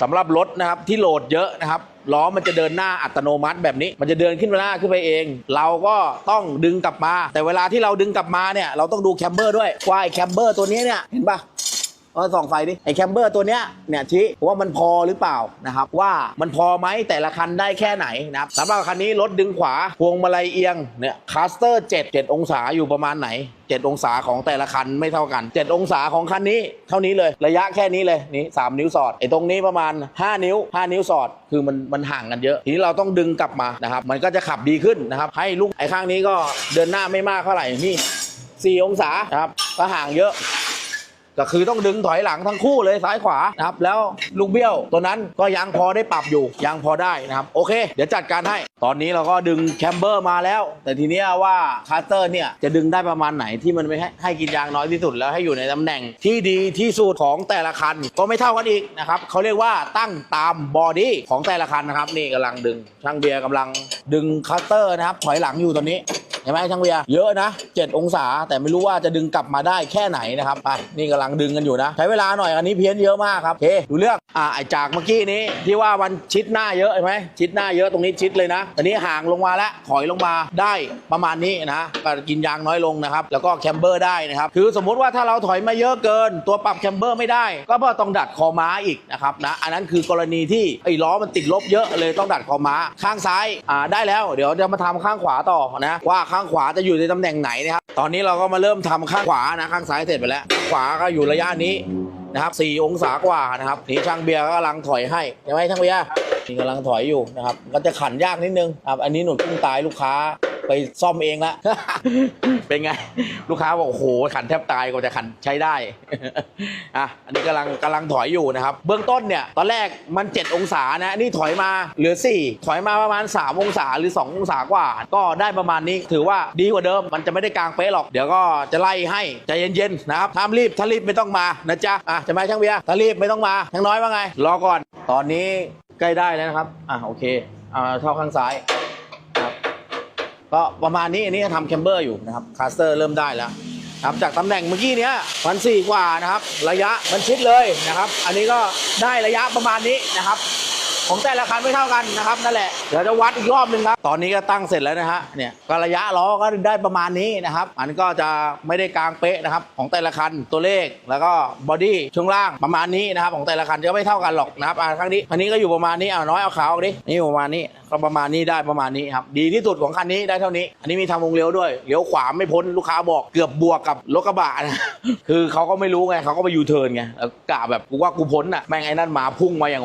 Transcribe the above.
สำหรับรถนะครับที่โหลดเยอะนะครับล้อมันจะเดินหน้าอัตโนมัติแบบนี้ มันจะเดินขึ้นมาหน้าขึ้นไปเอง เราก็ต้องดึงกลับมา แต่เวลาที่เราดึงกลับมาเนี่ยเราต้องดูแคมเบอร์ด้วยว่าไอ้แคมเบอร์ตัวนี้เนี่ยเห็นปะ เออส่องไฟดิไอแคมเบอร์ตัวเนี้ยเนี่ยชี้ว่ามันพอหรือเปล่านะครับว่ามันพอไหมแต่ละคันได้แค่ไหนนะครับสำหรับคันนี้รถดึงขวาพวงมาลัยเอียงเนี่ยคาสเตอร์ 7 7 องศาอยู่ประมาณไหน 7 องศาของแต่ละคันไม่เท่ากัน 7 องศาของคันนี้ เท่านี้เลยระยะแค่นี้เลยนี่3นิ้วสอดไอ้ตรงนี้ประมาณ 5 นิ้ว 5 นิ้วสอดคือมันมันห่างกันเยอะ ทีนี้เราต้องดึงกลับมานะครับมันก็จะขับดีขึ้นนะครับให้ลูกไอ้ข้างนี้ก็เดินหน้าไม่มากเท่าไหร่นี่4องศานะครับก็ห่างเยอะ ก็คือต้องดึงถอยหลังทั้งคู่เลยซ้ายขวานะครับแล้วลูกเบี้ยวตัวนั้นก็ยังพอได้ปรับอยู่ยังพอได้นะครับโอเค เดี๋ยวจัดการให้ ตอนนี้เราก็ดึงแคมเบอร์มาแล้ว แต่ทีนี้ว่าคาสเตอร์เนี่ยจะดึงได้ประมาณไหนที่มันไม่ให้ให้กินยางน้อยที่สุดแล้วให้อยู่ในตำแหน่งที่ดีที่สุดของแต่ละคันก็ไม่เท่ากันอีกนะครับเขาเรียกว่าตั้งตามบอดี้ของแต่ละคันนะครับนี่กำลังดึงช่างเบียร์กำลังดึงคาสเตอร์นะครับถอยหลังอยู่ตอนนี้ เห็นไหมช่างเบียเยอะนะ 7 องศา แต่ไม่รู้ว่าจะดึงกลับมาได้แค่ไหนนะครับไปนี่กำลังดึงกันอยู่นะ ใช้เวลาหน่อยอันนี้เพี้ยนเยอะมากครับโอเคดูเรื่องอ่าไอจากเมื่อกี้นี้ที่ว่ามันชิดหน้าเยอะเห็นไหมชิดหน้าเยอะตรงนี้ชิดเลยนะอันนี้ห่างลงมาแล้วถอยลงมาได้ประมาณนี้นะก็กินยางน้อยลงนะครับแล้วก็แคมเบอร์ได้นะครับคือสมมุติว่าถ้าเราถอยมาเยอะเกิน ตัวปรับแคมเบอร์ไม่ได้ ก็เพราะต้องดัดคอม้าอีกนะครับนะอันนั้นคือกรณีที่ไอ้ล้อมันติดลบเยอะเลยต้องดัดคอม้าข้างซ้ายอ่าได้แล้ว เดี๋ยวจะมาทำข้างขวาต่อนะว่าข้างขวาจะอยู่ในตำแหน่งไหนนะครับ ตอนนี้เราก็มาเริ่มทำข้างขวานะข้างซ้ายเสร็จไปแล้ว ขวาก็อยู่ระยะนี้นะครับ4องศากว่านะครับนี่ช่างเบียร์ก็กำลังถอยให้ใช่ไหมช่างเบียร์นี่กำลังถอยอยู่นะครับก็จะขันยากนิดนึงครับอันนี้หนุนขึ้งตายลูกค้า ไปซ่อมเองละ เป็นไง ลูกค้าบอกโอ้โหขันแทบตายกว่าจะขันใช้ได้ อะอันนี้กำลังกำลังถอยอยู่นะครับ เบื้องต้นเนี่ย ตอนแรกมัน 7 องศานะ นี่ถอยมาเหลือ 4 ถอยมาประมาณ 3 องศาหรือ 2 องศากว่า ก็ได้ประมาณนี้ถือว่าดีกว่าเดิม มันจะไม่ได้กลางเป๊ะหรอก เดี๋ยวก็จะไล่ให้ใจเย็นๆนะครับถ้ารีบถ้ารีบไม่ต้องมานะจ๊ะอะจะไหมช่างเบียร์ถ้ารีบไม่ต้องมาช่างน้อยว่าไง รอก่อน ตอนนี้ใกล้ได้แล้วนะครับ อะโอเค อ่าเข้าข้างซ้าย ก็ประมาณนี้อันนี้ทำแคมเบอร์อยู่นะครับคาสเตอร์เริ่มได้แล้วครับจากตำแหน่งเมื่อกี้เนี้ยพันสี่กว่านะครับ ระยะมันชิดเลยนะครับ อันนี้ก็ได้ระยะประมาณนี้นะครับ ของแต่ละคันไม่เท่ากันนะครับนั่นแหละเดี๋ยวจะวัดอีกรอบหนึ่งครับตอนนี้ก็ตั้งเสร็จแล้วนะฮะเนี่ยก็ระยะล้อก็ได้ประมาณนี้นะครับอันก็จะไม่ได้กลางเป๊ะนะครับของแต่ละคันตัวเลขแล้วก็บอดี้ช่วงล่างประมาณนี้นะครับของแต่ละคันจะไม่เท่ากันหรอกนะครับอ่าครั้งนี้อันนี้ก็อยู่ประมาณนี้เอาน้อยเอาขาวออกดินี่ประมาณนี้ก็ประมาณนี้ได้ประมาณนี้ครับดีที่สุดของคันนี้ได้เท่านี้ อันนี้มีทำวงเลี้ยวด้วยเลี้ยวขวาไม่พ้นลูกค้าบอกเกือบบวกกับรถกระบะนะคือเขาก็ไม่รู้ไงเขาก็ไปยูเทิร์นไงแล้วกะแบบกูว่ากูพ้นอะแม่งไอ้นั่นมาพุ่งมาอย่าง